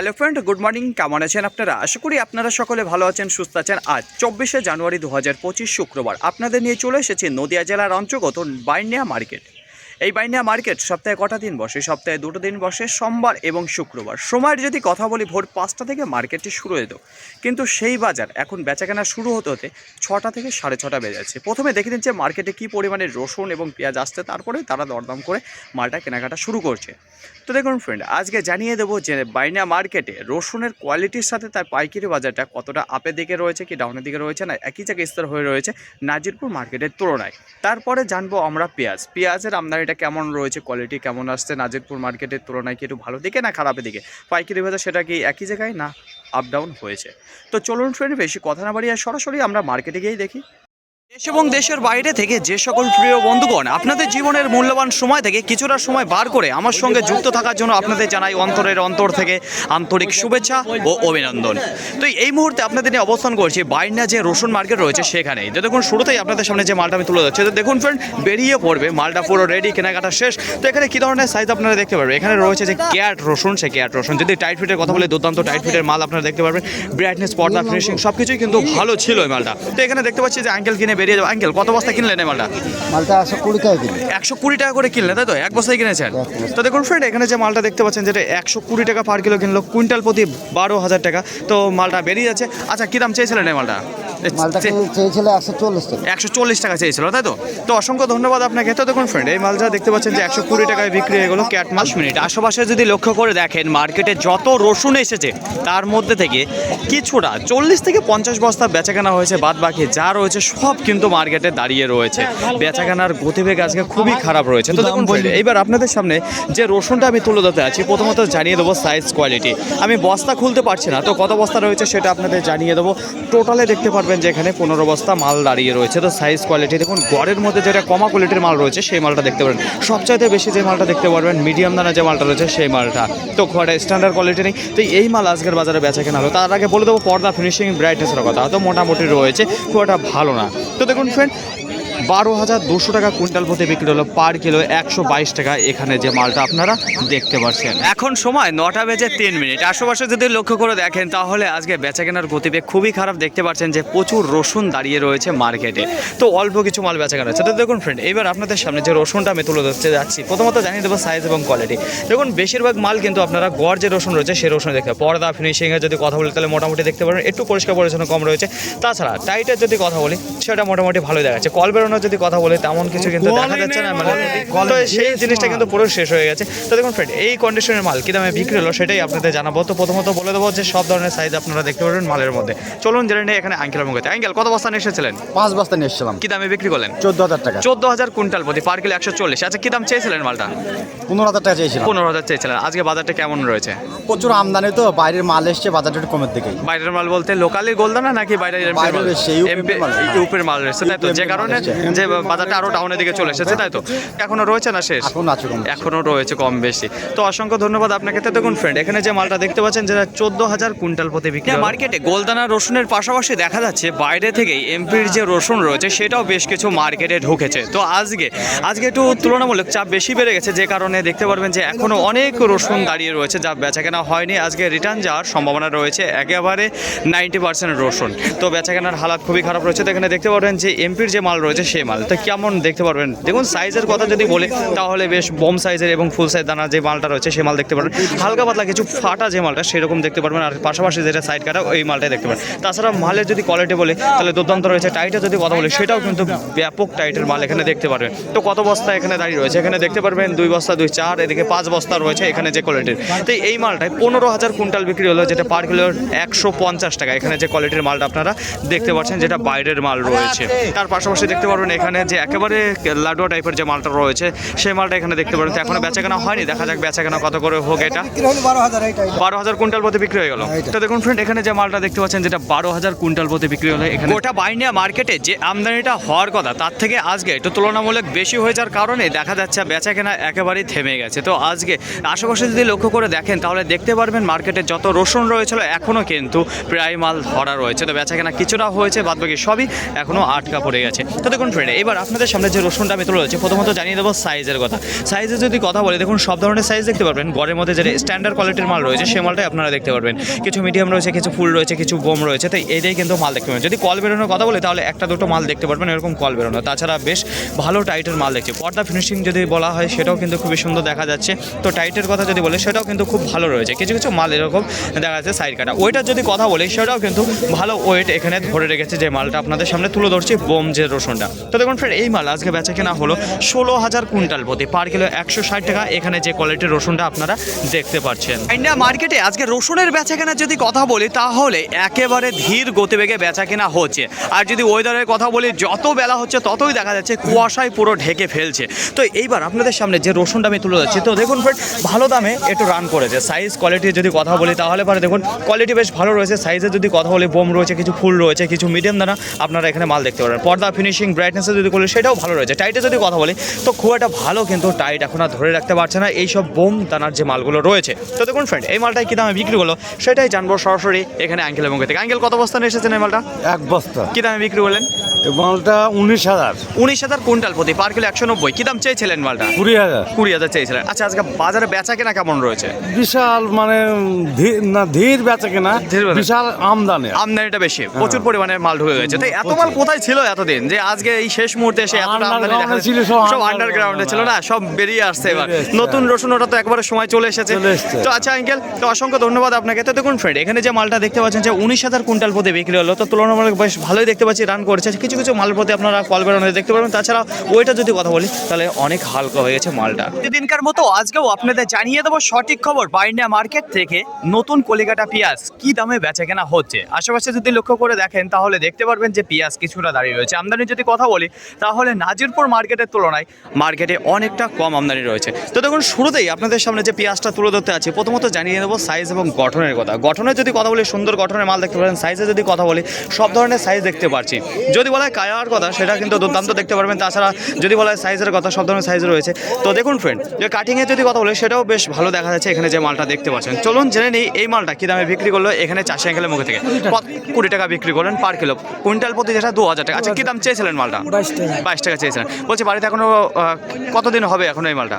Hello friend good morning কেমন আছেন আপনারা? আশা করি আপনারা সকলে ভালো আছেন, সুস্থ আছেন। আজ চব্বিশে জানুয়ারি দু পঁচিশ শুক্রবার। আপনাদের নিয়ে চলে এসেছি নদিয়া জেলার অন্তর্গত বাইনিয়া মার্কেট। এই বাইনিয়া মার্কেট সপ্তাহে কটা দিন বসে? সপ্তাহে দুটো দিন বসে, সোমবার এবং শুক্রবার। সময়ের যদি কথা বলি, ভোর পাঁচটা থেকে মার্কেটটি শুরু হতো কিন্তু সেই বাজার এখন বেচাকেনা শুরু হতে হতে ছটা থেকে সাড়ে ছটা বেজে যাচ্ছে। প্রথমে দেখে নিচ্ছে মার্কেটে কী পরিমাণে রসুন এবং পেঁয়াজ আসছে, তারপরে তারা দরদাম করে মালটা কেনাকাটা শুরু করছে। তো দেখুন ফ্রেন্ড আজকে জানিয়ে দেবো যে বাইনা মার্কেটে রসুনের কোয়ালিটির সাথে তার পাইকারি বাজারটা কতটা আপের দিকে রয়েছে কি ডাউনের দিকে রয়েছে না একই জায়গায় স্তর হয়ে রয়েছে নাজিরপুর মার্কেটের তুলনায়। তারপরে জানব আমরা পেঁয়াজ। পেঁয়াজের আমদানিটা কেমন রয়েছে? কোয়ালিটি কেমন আসছে? নাজিরপুর মার্কেটের তুলনায় কি একটু ভালো দিকে না খারাপের দিকে? পাইকারি বাজার সেটা কি একই জায়গায় না আপ ডাউন হয়েছে? তো চলুন ফ্রেন্ড বেশি কথা না বাড়িয়ে সরাসরি আমরা মার্কেটে গিয়েই দেখি। দেশ এবং দেশের বাইরে থেকে যে সকল প্রিয় বন্ধুগণ, আপনাদের জীবনের মূল্যবান সময় থেকে কিছুটা সময় বার করে আমার সঙ্গে যুক্ত থাকার জন্য আপনাদের জানাই অন্তরের অন্তর থেকে আন্তরিক শুভেচ্ছা ও অভিনন্দন। তো এই মুহূর্তে আপনাদের নিয়ে অবস্থান করছি বাইনা যে রসুন মার্কেট রয়েছে সেখানেই। তো দেখুন, শুরুতেই আপনাদের সামনে যে মালটা আমি তুলে যাচ্ছে তো দেখুন ফ্রেন্ড বেরিয়ে পড়বে, মালটা পুরো রেডি কেনাকাটা শেষ। তো এখানে কী ধরনের সাইজ আপনারা দেখতে পারবেন? এখানে রয়েছে যে ক্যাট রসুন সে ক্যাট রসুন। যদি টাইট ফিটের কথা বলে, দুর্দান্ত টাইট ফিটের মাল আপনারা দেখতে পারবেন। ব্রাইটনেস পর্দা ফিনিশিং সব কিছুই কিন্তু ভালো ছিল এই মালটা। তো এখানে দেখতে পাচ্ছি যে আঙ্কেল কিনে বেরিয়ে যাবে। আঙ্কেল কত বস্তা কিনলেন এই মালটা? মালটা একশো কুড়ি টাকা কিলো একশো কুড়ি টাকা করে কিনলেন তাই তো? এক বস্তায় কিনেছেন? তো দেখুন ফ্রেন্ড এখানে যে মালটা দেখতে পাচ্ছেন যেটা একশো কুড়ি টাকা পার কিলো কিনলো কুইন্টাল প্রতি বারো হাজার টাকা। তো মালটা বেরিয়ে যাচ্ছে। আচ্ছা কী দাম চেয়েছিলেন এই মালটা? একশো চল্লিশ টাকা। চেয়েছিল তাই তো? তো অসংখ্য ধন্যবাদ আপনাকে। তো দেখুন ফ্রেন্ড এই মালটা দেখতে পাচ্ছেন যে একশো কুড়ি টাকায় বিক্রি হয়ে গেলো ক্যাট মাস মিনিট। আশেপাশে যদি লক্ষ্য করে দেখেন মার্কেটে যত রসুন এসেছে তার মধ্যে থেকে কিছুটা চল্লিশ থেকে পঞ্চাশ বস্তা বেচাকেনা হয়েছে বাদ বাকি যা রয়েছে সব কিন্তু মার্কেটে দাঁড়িয়ে রয়েছে। বেচাকেনার গতিবেগ আজকে খুবই খারাপ রয়েছে। তো দেখুন এইবার আপনাদের সামনে যে রসুনটা আমি তুলে ধরতে আছি প্রথমত জানিয়ে দেবো সাইজ কোয়ালিটি আমি বস্তা খুলতে পারছি না তো কত বস্তা রয়েছে সেটা আপনাদের জানিয়ে দেবো। টোটালে দেখতে পারবেন যে এখানে পনেরো বস্তা মাল দাঁড়িয়ে রয়েছে। তো সাইজ কোয়ালিটি দেখুন গড়ের মধ্যে যেটা কমা কোয়ালিটির মাল রয়েছে সেই মালটা দেখতে পারেন। সবচাইতে বেশি যে মালটা দেখতে পারবেন মিডিয়াম দানা যে মালটা রয়েছে সেই মালটা। তো একটা স্ট্যান্ডার্ড কোয়ালিটি নেই। তো এই মাল আজকের বাজারে বেচা কেনা হলো। তার আগে বলে দেবো পর্দা ফিনিশিং ব্রাইটনেসের কথা। তো মোটামুটি রয়েছে খুব একটা ভালো না। তো দেখুন ফ্রেন্ড বারো হাজার দুশো টাকা কুইন্টাল প্রতি বিক্রি হলো, পার কিলো একশো বাইশ টাকা। এখানে যে মালটা আপনারা দেখতে পাচ্ছেন এখন সময় নটা বেজে তিন মিনিট। আশেপাশে যদি লক্ষ্য করে দেখেন, তাহলে আজকে বেচা কেনার গতিবেগ খুবই খারাপ। দেখতে পাচ্ছেন যে প্রচুর রসুন দাঁড়িয়ে রয়েছে মার্কেটে। তো অল্প কিছু মাল বেচা কেনা হচ্ছে তো দেখুন ফ্রেন্ড এবার আপনাদের সামনে যে রসুনটা আমি তুলে ধরতে যাচ্ছি, প্রথমত জানিয়ে দেবো সাইজ এবং কোয়ালিটি দেখুন, বেশিরভাগ মাল কিন্তু আপনারা গড় যে রসুন রয়েছে, সেই রসুন দেখতে পর্দা ফিনিশিংয়ে যদি কথা বলি, তাহলে মোটামুটি দেখতে পারেন একটু পরিষ্কার পরিচ্ছন্ন কম রয়েছে। তাছাড়া টাইটের যদি কথা বলি, সেটা মোটামুটি ভালো দেখাচ্ছে। কল বেরোনোর যদি কথা বলি তেমন কিছু কিন্তু দেখা যাচ্ছে না মানে তো সেই জিনিসটা কিন্তু পুরো শেষ হয়ে গেছে। তো দেখুন ফ্রেন্ড এই কন্ডিশনের মাল কি দামে বিক্রি হলো সেটাই আপনাদের জানাব। তো প্রথমত বলে দেবো যে সব ধরনের সাইজ আপনারা দেখতে পারবেন মালের মধ্যে। চলুন জেনে নিই এখানে আঙ্কেল মুখে আঙ্কেল কত বস্তা নিয়ে এসেছিলেন? পাঁচ বস্তা নিয়ে এসেছিলাম। কি দামে বিক্রি করলেন? চোদ্দ হাজার টাকা। চোদ্দ হাজার কুইন্টাল প্রতি পার কিলো একশো চল্লিশ। আচ্ছা কি দাম চেয়েছিলেন মালটা? পনেরো হাজার টাকা চেয়েছিলাম। পনেরো হাজার চেয়েছিলেন। আজকে বাজারটা কেমন রয়েছে? প্রচুর আমদানি তো বাইরের মাল এসছে বাজারটা একটু কমের দিকে বাইরের মাল বলতে লোকালি গোলদানা নাকি বাইরের এমপি। ইউপির মাল রয়েছে তাই তো? যে কারণে। যে বাজারটা আরও ডাউনের দিকে চলে এসেছে তাই তো? এখনও রয়েছে না শেষ? এখন আছে রয়েছে কম বেশি। তো অসংখ্য ধন্যবাদ আপনাকে। তো দেখুন ফ্রেন্ড এখানে যে মালটা দেখতে পাচ্ছেন যেটা চোদ্দ হাজার কুইন্টাল প্রতি বিক্রি মার্কেটে গোলদানা রসুনের পাশাপাশি দেখা যাচ্ছে বাইরে থেকেই এমপির যে রসুন রয়েছে সেটাও বেশ কিছু মার্কেটে ঢুকেছে। তো আজকে আজকে একটু তুলনামূলক চাপ বেশি বেড়ে গেছে যে কারণে দেখতে পারবেন যে এখনও অনেক রসুন দাঁড়িয়ে রয়েছে যা বেচাকেনা হয়নি। আজকে রিটার্ন যাওয়ার সম্ভাবনা রয়েছে একেবারে নাইনটি পার্সেন্ট রসুন। তো বেচাকেনার হালাত খুবই খারাপ রয়েছে। তো এখানে দেখতে পারবেন যে এমপির যে মাল রয়েছে সেই মাল। তো কেমন দেখতে পারবেন? দেখুন সাইজের কথা যদি বলি, তাহলে বেশ বম সাইজের এবং ফুল সাইজ দানা যে মালটা রয়েছে, সেই মাল দেখতে পারবেন। হালকা পাতলা কিছু ফাটা যে মালটা, সেরকম দেখতে পারবেন। আর পাশাপাশি যেটা সাইড কাটা ওই মালটাই দেখতে পারেন তাছাড়া মালের যদি কোয়ালিটি বলে, তাহলে দুর্দান্ত রয়েছে। টাইটের যদি কথা বলি, সেটাও কিন্তু ব্যাপক টাইটের মাল এখানে দেখতে পারবেন। তো কত বস্তা এখানে দাঁড়িয়ে রয়েছে? এখানে দেখতে পারবেন, দুই বস্তা, দুই চার, এদিকে পাঁচ বস্তা রয়েছে এখানে যে কোয়ালিটির তো এই মালটায় পনেরো হাজার কুইন্টাল বিক্রি হলো, যেটা পার কিলো একশো পঞ্চাশ টাকা। এখানে যে কোয়ালিটির মালটা আপনারা দেখতে পাচ্ছেন, যেটা বাইরের মাল রয়েছে। তার পাশাপাশি দেখতে পারবেন এখানে যে একেবারে লাডুয়া টাইপের যে মালটা রয়েছে সেই মালটা এখানে দেখতে পারবেন তো এখনও বেচাকেনা হয়নি দেখা যাক বেচাকেনা কত করে হোক এটা। বারো হাজার কুইন্টাল প্রতি বিক্রি হয়ে গেল। তো দেখুন ফ্রেন্ড এখানে যে মালটা দেখতে পাচ্ছেন যেটা বারো হাজার কুইন্টাল প্রতি বিক্রি হলো এখানে গোটা বাইনিয়া মার্কেটে যে আমদানিটা হওয়ার কথা তার থেকে আজকে একটু তুলনামূলক বেশি হয়ে যাওয়ার কারণে দেখা যাচ্ছে বেচা কেনা একেবারেই থেমে গেছে। তো আজকে আশেপাশে যদি লক্ষ্য করে দেখেন তাহলে দেখতে পারবেন মার্কেটে যত রসুন রয়েছিল এখনও কিন্তু প্রায় মাল ধরা রয়েছে। তো বেচা কেনা কিছুটা হয়েছে বাদ বাকি সবই এখনও আটকা পড়ে গেছে। তো দেখুন ফ্রেন্ড এবার আপনাদের সামনে যে রসুনটা আমি তুলে রয়েছে প্রথমত জানিয়ে দেবো সাইজের কথা। সাইজে যদি কথা বলি, দেখুন, সব ধরনের সাইজ দেখতে পারবেন। গড়ের মধ্যে যে স্ট্যান্ডার্ড কোয়ালিটির মাল রয়েছে, সে মালটাই আপনারা দেখতে পারবেন। কিছু মিডিয়াম রয়েছে, কিছু ফুল রয়েছে, কিছু বোম রয়েছে, তাই এটাই কিন্তু মাল দেখতে পাবেন। যদি কল বেরোনোর কথা বলি, তাহলে একটা দুটো মাল দেখতে পারবেন, এরকম কল বেরোনো। তাছাড়া বেশ ভালো টাইটের মাল দেখছি। পর্দা ফিনিশিং যদি বলা হয়, সেটাও কিন্তু খুবই সুন্দর দেখা যাচ্ছে। তো টাইটের কথা যদি বলি, সেটাও কিন্তু খুব ভালো রয়েছে। কিছু কিছু মাল এরকম দেখা যাচ্ছে সাইড কাটা। ওইটার যদি কথা বলি, সেটাও কিন্তু ভালো ওয়েট এখানে ধরে রেখেছে যে মালটা আপনাদের সামনে তুলে ধরছি বোম যে রসুনটা। তো দেখুন ফ্রেন্ড এই মাল আজকে বেচা কেনা হলো ষোলো হাজার কুইন্টাল প্রতি। পার কিলো একশো ষাট টাকা। এখানে যে কোয়ালিটির রসুনটা আপনারা দেখতে পাচ্ছেন। ইন্ডিয়া মার্কেটে আজকে রসুনের বেচা কেনার যদি কথা বলি, তাহলে একেবারে ধীর গতিবেগে বেচা কেনা হচ্ছে। আর যদি ওয়েদারের কথা বলি, যত বেলা হচ্ছে, ততই দেখা যাচ্ছে কুয়াশায় পুরো ঢেকে ফেলছে। তো এইবার আপনাদের সামনে যে রসুনটা আমি তুলে যাচ্ছি তো দেখুন ফ্রেন্ড ভালো দামে একটু রান করেছে। সাইজ কোয়ালিটি যদি কথা বলি, তাহলে পরে দেখুন কোয়ালিটি বেশ ভালো রয়েছে। সাইজে যদি কথা বলি, বোম রয়েছে, কিছু ফুল রয়েছে, কিছু মিডিয়াম দানা, আপনারা এখানে মাল দেখতে পারেন। পর্দা ফিনিশিং ব্রাইটনেসে যদি করলে সেটাও ভালো রয়েছে। টাইটে যদি কথা বলি তো খুব একটা ভালো কিন্তু টাইট এখন আর ধরে রাখতে পারছে না। এইসব বোম দানার যে মালগুলো রয়েছে। তো দেখুন ফ্রেন্ড এই মালটাই কি দামে বিক্রি হলো? সেটাই জানব সরাসরি এখানে অ্যাঙ্গেল এবং থেকে অ্যাঙ্কেল কত নিয়ে এসেছেন এই মালটা? এক বস্তা। কি দামে বিক্রি করলেন? মালটা উনিশ হাজার। উনিশ হাজার কুইন্টাল প্রতি পার কিলো একশো নব্বই। কি দাম চেয়েছিলেন মালটা? কুড়ি হাজার। কুড়ি হাজার চেয়েছিলেন। আচ্ছা আজকে বাজারে বেচা কেনা কেমন রয়েছে? বিশাল মানে ধীর- না ধীর বেচে কিনা বিশাল আমদানি। আমদানিটা বেশি প্রচুর পরিমাণে মাল ঢুকে গেছে। তো এত মাল কোথায় ছিল এতদিন? যে আজকে এই শেষ মুহূর্তে এসে এতটা আমদানি দেখা ছিল, সব সব আন্ডারগ্রাউন্ডে ছিল না? সব বেরিয়ে আসছে এবার। নতুন রসুন ওটা তো একবারে সময় চলে এসেছে। তো আচ্ছা আঙ্কেল তো অসংখ্য ধন্যবাদ আপনাকে। তো দেখুন ফ্রেন্ড এখানে যে মালটা দেখতে পাচ্ছেন যে উনিশ হাজার কুইন্টাল প্রতি বিক্রি হলো তো তুলনামূলক বেশ ভালোই দেখতে পাচ্ছি রান করেছে। কিছু কিছু মালের প্রতি আপনারা কল বেরোনো দেখতে পারবেন। তাছাড়া ওইটা যদি কথা বলি, তাহলে অনেক হালকা হয়ে গেছে মালটা। দিনকার মতো আজকেও আপনাদের জানিয়ে দেবো সঠিক খবর। বাইন্ডিয়া মার্কেট থেকে নতুন কলিকাটা পেঁয়াজ কি দামে বেচা কেনা হচ্ছে? আশেপাশে যদি লক্ষ্য করে দেখেন, তাহলে দেখতে পারবেন যে পেঁয়াজ কিছুটা দাঁড়িয়ে রয়েছে। আমদানি যদি কথা বলি, তাহলে নাজিরপুর মার্কেটের তুলনায় মার্কেটে অনেকটা কম আমদানি রয়েছে। তো দেখুন, শুরুতেই আপনাদের সামনে যে পেঁয়াজটা তুলে ধরতে আছে, প্রথমত জানিয়ে দেবো সাইজ এবং গঠনের কথা। গঠনের যদি কথা বলি, সুন্দর গঠনের মাল দেখতে পারেন। সাইজে যদি কথা বলি, সব ধরনের সাইজ দেখতে পাচ্ছি যদি বলা হয় কায়ার কথা সেটা কিন্তু দুর্দান্ত দেখতে পারবেন। তাছাড়া যদি বলা হয় সাইজের কথা সব ধরনের সাইজ রয়েছে। তো দেখুন ফ্রেন্ড যে কাটিংয়ের যদি কথা বলি সেটাও বেশ ভালো দেখা যাচ্ছে এখানে যে মালটা দেখতে পাচ্ছেন। চলুন জেনে নিই এই মালটা কী দামে বিক্রি করল? এখানে চাষি আঙ্কেলের মুখে থেকে। কুড়ি টাকা বিক্রি করলেন পার কিলো কুইন্টাল প্রতি যেটা দু হাজার টাকা। আচ্ছা কী দাম চেয়েছিলেন মালটা? বাইশ টাকা। চেয়েছিলেন। বলছি বাড়িতে এখনও আহ, কতদিন হবে এখন এই মালটা?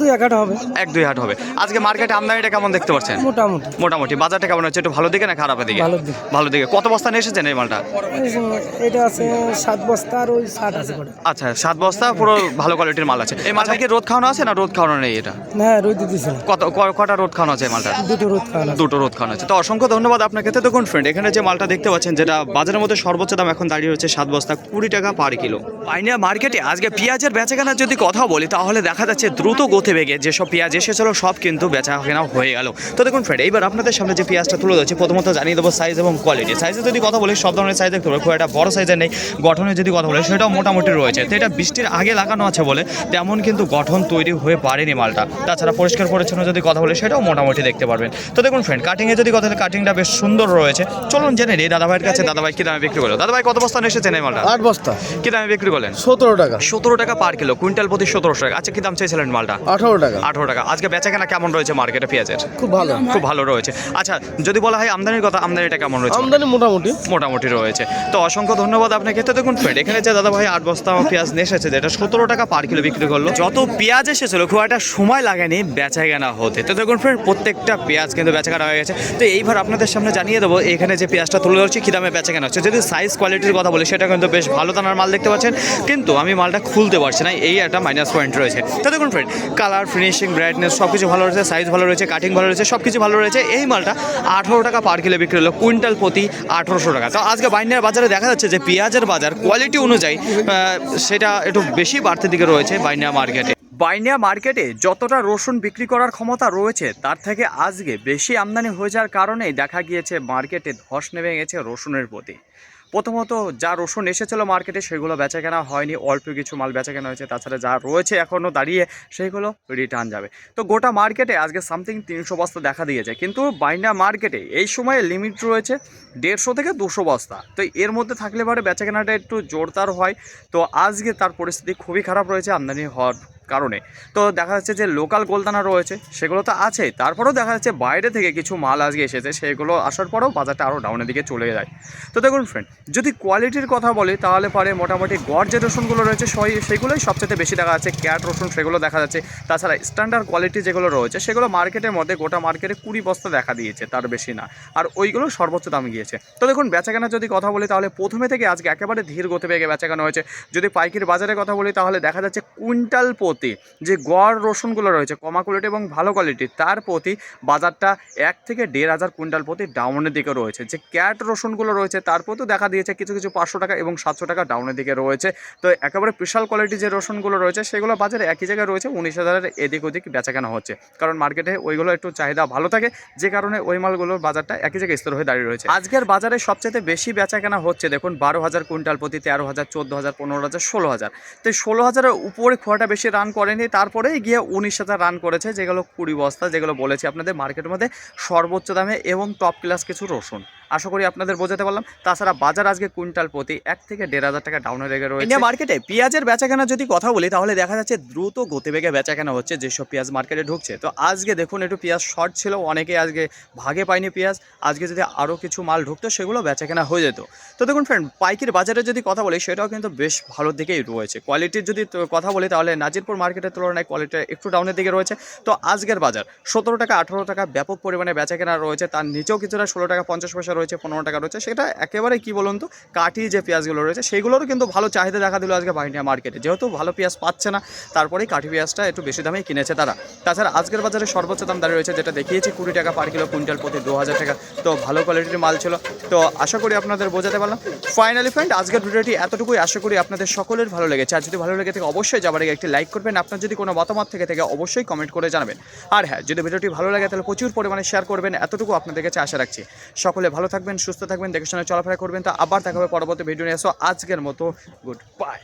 দুই হবে। এক দুই হাট হবে। আজকে মার্কেটে আমদানিটা কেমন দেখতে পাচ্ছেন? মোটামুটি। মোটামুটি। বাজারটা কেমন হচ্ছে? একটু ভালো দিকে না খারাপের দিকে? ভালো দিকে। কত বস্তা নিয়ে এসেছেন এই মালটা? এটা আছে সাত বস্তা ওই ষাট আছে আচ্ছা সাত বস্তা পুরো ভালো কোয়ালিটির মাল আছে। এই মালটা কি রোদ খাওয়ানো আছে না রোদ খাওয়ানো নেই এটা? না রোদ দিতেছিল কত ক- কটা রোদ খাওয়ানো আছে মালটা দুটো রোদ খাওয়ানো দুটো রোদ খাওয়ানো আছে। তো অসংখ্য ধন্যবাদ আপনাকে। তো দেখুন ফ্রেন্ড এখানে যে মালটা দেখতে পাচ্ছেন যেটা বাজারের মধ্যে সর্বোচ্চ দাম এখন দাঁড়িয়ে হচ্ছে সাত বস্তা কুড়ি টাকা পার কিলো। পাইনিয়া মার্কেটে আজকে পেঁয়াজের বেচা কেনার যদি কথা বলি তাহলে দেখা যাচ্ছে দ্রুত গতি বেগে যেসব পেঁয়াজ এসেছিল সব কিন্তু বেচা কেনা হয়ে গেল। তো দেখুন ফ্রেন্ড এইবার আপনাদের সামনে যে পেঁয়াজটা তুলে ধরছি প্রথমত জানিয়ে দেবো সাইজ এবং কোয়ালিটি সাইজে যদি কথা বলি সব ধরনের সাইজ দেখতে পাবো খুব একটা বড় সাইজের নেই। গঠনে যদি কথা বলে সেটাও মোটামুটি রয়েছে। তো এটা বৃষ্টির আগে লাগানো আছে বলে তেমন কিন্তু গঠন তৈরি হয়ে পারেনি মালটা। তাছাড়া পরিষ্কার পরিচ্ছন্ন যদি কথা বলে সেটাও মোটামুটি দেখতে পারবেন। তো দেখুন ফ্রেন্ড কাটিংয়ে যদি কথা বলে কাটিংটা বেশ সুন্দর রয়েছে। চলুন জেনে নিই দাদাভাইয়ের কাছে দাদাভাই কি দামে বিক্রি করল দাদাভাই কত বস্তা এসেছেন এই মালটা? আট বস্তা। কি দামে বিক্রি করলেন সতেরো টাকা। সতেরো টাকা পার কিলো কুইন্টাল প্রতি সতেরোশো টাকা। আচ্ছা কি দাম চেয়েছিলেন মালটা? আঠারো টাকা। আঠারো টাকা। আজকে বেচা কেনা কেমন রয়েছে মার্কেটে পেঁয়াজের? খুব ভালো। খুব ভালো রয়েছে। আচ্ছা যদি বলা হয় আমদানির কথা আমদানিটা কেমন রয়েছে? আমদানি মোটামুটি। মোটামুটি রয়েছে। তো অসংখ্য ধন্যবাদ আপনাকে। তো দেখুন ফ্রেন্ড এখানে যে দাদা ভাই আট বস্তা পেঁয়াজ নিয়ে এসেছে, যেটা সতেরো টাকা পার কিলো বিক্রি করল, যত পেঁয়াজ এসেছিল খুব একটা সময় লাগেনি বেচা কেনা হতে। তো দেখুন ফ্রেন্ড প্রত্যেকটা পেঁয়াজ কিন্তু বেচা কেনা হয়ে গেছে। তো এইবার আপনাদের সামনে জানিয়ে দেবো, এখানে যে পেঁয়াজটা তুলে ধরছি, কী দামে বেচা কেনা হচ্ছে। যদি সাইজ কোয়ালিটির কথা বলি, সেটা কিন্তু বেশ ভালো দানার মাল দেখতে পাচ্ছেন। কিন্তু আমি মালটা খুলতে পারছি না, এই একটা মাইনাস পয়েন্ট রয়েছে। তো দেখুন ফ্রেন্ড কালার ফিনিশিং ব্রাইটনেস সব কিছু ভালো রয়েছে সাইজ ভালো রয়েছে কাটিং ভালো রয়েছে সব কিছু ভালো রয়েছে। এই মালটা আঠেরো টাকা পার কিলো বিক্রি হলো, কুইন্টাল প্রতি আঠেরোশো টাকা। তো আজকে বাইন্ডার বাজারে দেখা যাচ্ছে যে পেঁয়াজের বাজার কোয়ালিটি অনুযায়ী সেটা একটু বেশি বাড়তে দিকে রয়েছে বাইনিয়া মার্কেটে। বাইনিয়া মার্কেটে যতটা রসুন বিক্রি করার ক্ষমতা রয়েছে, তার থেকে আজকে বেশি আমদানি হয়ে যাওয়ার কারণেই দেখা গিয়েছে মার্কেটে ধস নেমে গেছে রসুনের প্রতি। প্রথমত যা রসুন এসেছিল মার্কেটে, সেগুলো বেচা কেনা হয়নি, অল্প কিছু মাল বেচা কেনা হয়েছে, তাছাড়া যা রয়েছে এখনও দাঁড়িয়ে সেইগুলো রিটার্ন যাবে। তো গোটা মার্কেটে আজকে সামথিং তিনশো বস্তা দেখা দিয়েছে, কিন্তু বাইন্ডা মার্কেটে এই সময়ে লিমিট রয়েছে দেড়শো থেকে দুশো বস্তা। তো এর মধ্যে থাকলে পরে বেচা কেনাটা একটু জোরদার হয়। তো আজকে তার পরিস্থিতি খুবই খারাপ রয়েছে, আমদানি হওয়ার কারণে। তো দেখা যাচ্ছে যে লোকাল গোলদানা রয়েছে, সেগুলো তো আছেই তারপরেও দেখা যাচ্ছে বাইরে থেকে কিছু মাল আজকে এসেছে, সেগুলো আসার পরেও বাজারটা আরও ডাউনের দিকে চলে যায়। তো দেখুন ফ্রেন্ড যদি কোয়ালিটির কথা বলি, তাহলে পরে মোটামুটি গড় যে রসুনগুলো রয়েছে, সেই, সেগুলোই সবচেয়ে বেশি দেখা যাচ্ছে। ক্যাট রসুন সেগুলো দেখা যাচ্ছে। তাছাড়া স্ট্যান্ডার্ড কোয়ালিটি যেগুলো রয়েছে, সেগুলো মার্কেটের মধ্যে গোটা মার্কেটে কুড়ি বস্তা দেখা দিয়েছে, তার বেশি না। আর ওইগুলো সর্বোচ্চ দাম গিয়েছে। তো দেখুন, বেচাকেনা যদি কথা বলি, তাহলে প্রথমে থেকে আজকে একেবারে ধীর গতি বেগে বেচাকেনা হয়েছে। যদি পাইকির বাজারে কথা বলি, তাহলে দেখা যাচ্ছে কুইন্টাল প্রতি যে গড় রসুনগুলো রয়েছে কমা কোয়ালিটি এবং ভালো কোয়ালিটি তার প্রতি বাজারটা এক থেকে দেড় হাজার কুইন্টাল প্রতি ডাউনের দিকে রয়েছে। যে ক্যাট রসুনগুলো রয়েছে, তার প্রতিও দেখা দিয়েছে কিছু কিছু পাঁচশো টাকা এবং সাতশো টাকা ডাউনের দিকে রয়েছে। তো একেবারে বিশাল কোয়ালিটি যে রসুনগুলো রয়েছে, সেগুলো বাজারে একই জায়গায় রয়েছে, উনিশ হাজারের এদিক ওদিক বেচাকেনা হচ্ছে। কারণ মার্কেটে ওইগুলো একটু চাহিদা ভালো থাকে, যে কারণে ওই মালগুলোর বাজারটা একই জায়গায় স্থির হয়ে দাঁড়িয়ে রয়েছে। আজকের বাজারে সবচেয়ে বেশি বেচাকেনা হচ্ছে, দেখুন, বারো হাজার কুইন্টাল প্রতি, তেরো হাজার, চোদ্দ হাজার, পনেরো হাজার, ষোলো হাজার। তো ষোলো হাজারের উপরে খোয়াটা বেশি রান করেনি তারপরেই গিয়ে উনিশ হাজার রান করেছে, যেগুলো কুড়ি বস্তা, যেগুলো বলেছি আপনাদের, মার্কেটের মধ্যে সর্বোচ্চ দামে এবং টপ ক্লাস কিছু রসুন। আশা করি আপনাদের বোঝাতে পারলাম। তাছাড়া বাজার আজকে কুইন্টাল প্রতি এক থেকে দেড় হাজার টাকা ডাউনে রেখে রয়েছে। ইন্ডিয়া মার্কেটে পেঁয়াজের বেচাকেনা যদি কথা বলি, তাহলে দেখা যাচ্ছে দ্রুত গতিবেগে বেচাকেনা হচ্ছে যেসব পেঁয়াজ মার্কেটে ঢুকছে। তো আজকে দেখুন, একটু পেঁয়াজ শর্ট ছিল অনেকে আজকে ভাগে পায়নি পেঁয়াজ। আজকে যদি আরও কিছু মাল ঢুকতো, সেগুলো বেচাকেনা হয়ে যেত। তো দেখুন ফ্রেন্ড পাইকির বাজারে যদি কথা বলি, সেটাও কিন্তু বেশ ভালোর দিকেই রয়েছে। কোয়ালিটির যদি কথা বলি, তাহলে নাজিরপুর মার্কেটের তুলনায় কোয়ালিটি একটু ডাউনের দিকে রয়েছে। তো আজকের বাজার, সতেরো টাকা, আঠারো টাকা ব্যাপক পরিমাণে বেচাকেনা রয়েছে। তার নিচেও কিছুটা ষোলো টাকা, পঞ্চাশ পয়সা রয়েছে, পনেরো টাকা রয়েছে। সেটা একেবারে কি বলুন তো, কাঠি যে পেঁয়াজগুলো রয়েছে, সেইগুলোরও কিন্তু ভালো চাহিদা দেখা দিল আজকে বাহিনিয়া মার্কেটে যেহেতু ভালো পেঁয়াজ পাচ্ছে না, তারপরেই কাঠি পেঁয়াজটা একটু বেশি দামেই কিনেছে তারা। তাছাড়া আজকের বাজারে সর্বোচ্চ দাম দাঁড়িয়ে রয়েছে, যেটা দেখিয়েছি, কুড়ি টাকা পার কিলো কুইন্টাল প্রতি দু হাজার টাকা। তো ভালো কোয়ালিটির মাল ছিল। তো আশা করি আপনাদের বোঝাতে পারলাম। ফাইনালি ফ্রেন্ড আজকের ভিডিওটি এতটুকুই। আশা করি আপনাদের সকলের ভালো লেগেছে। আর যদি ভালো লেগে থাকে, অবশ্যই যাবার আগে একটি লাইক করবেন। আপনার যদি কোনো মতামত থেকে থাকে, অবশ্যই কমেন্ট করে জানাবেন। আর হ্যাঁ যদি ভিডিওটি ভালো লাগে, তাহলে প্রচুর পরিমাণে শেয়ার করবেন। এতটুকু আপনাদের কাছে আশা রাখছি। সকলে ভালো থাকবেন, সুস্থ থাকবেন, দেখে শুনে চলাফেরা করবেন। তো আবার দেখা হবে পরবর্তী ভিডিও নিয়ে। আসো আজকের মতো গুড বাই